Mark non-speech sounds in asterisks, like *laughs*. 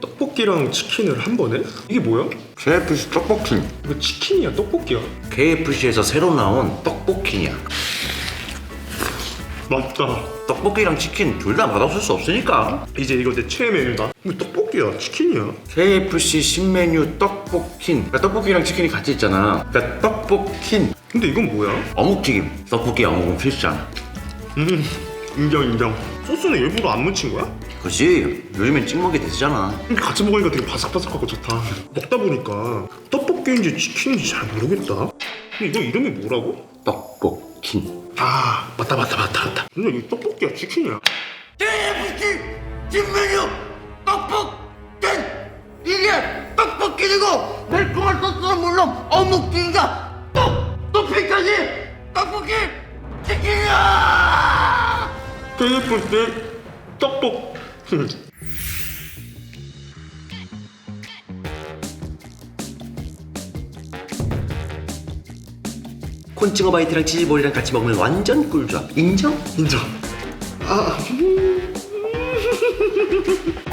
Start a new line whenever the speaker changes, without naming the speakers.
떡볶이랑 치킨을 한 번에? 이게 뭐야?
KFC 떡볶이.
이거 치킨이야 떡볶이야?
KFC에서 새로 나온 떡볶이냐
맞다.
떡볶이랑 치킨 둘 다 맛없을 수 없으니까.
이제 이거 내 최애 메뉴다. 이거 떡볶이야 치킨이야.
KFC 신메뉴 떡볶이 그러니까 떡볶이랑 치킨이 같이 있잖아. 그러니까 떡볶이
근데 이건 뭐야?
어묵튀김. 떡볶이 어묵은 필수잖아.
음 인정 인정. 소스는 일부러 안 묻힌 거야?
그지. 요즘엔 찍먹이 되잖아.
근데 같이 먹으니까 되게 바삭바삭하고 좋다. 먹다 보니까 떡볶이인지 치킨인지 잘 모르겠다. 근데 이거 이름이 뭐라고?
떡볶이.
아 맞다 맞다 맞다 맞다. 근데 이거 떡볶이야 치킨이야.
KFC 신메뉴 떡볶이! 이게 떡볶이고 매콤한 소스는 물론 어묵튀김과 또 토핑까지! 떡볶이 치킨이야
KFC 떡볶이
콘칭어 바이트랑 치즈볼이랑 같이 먹으면 완전 꿀조합. 인정?
인정. 아 *laughs*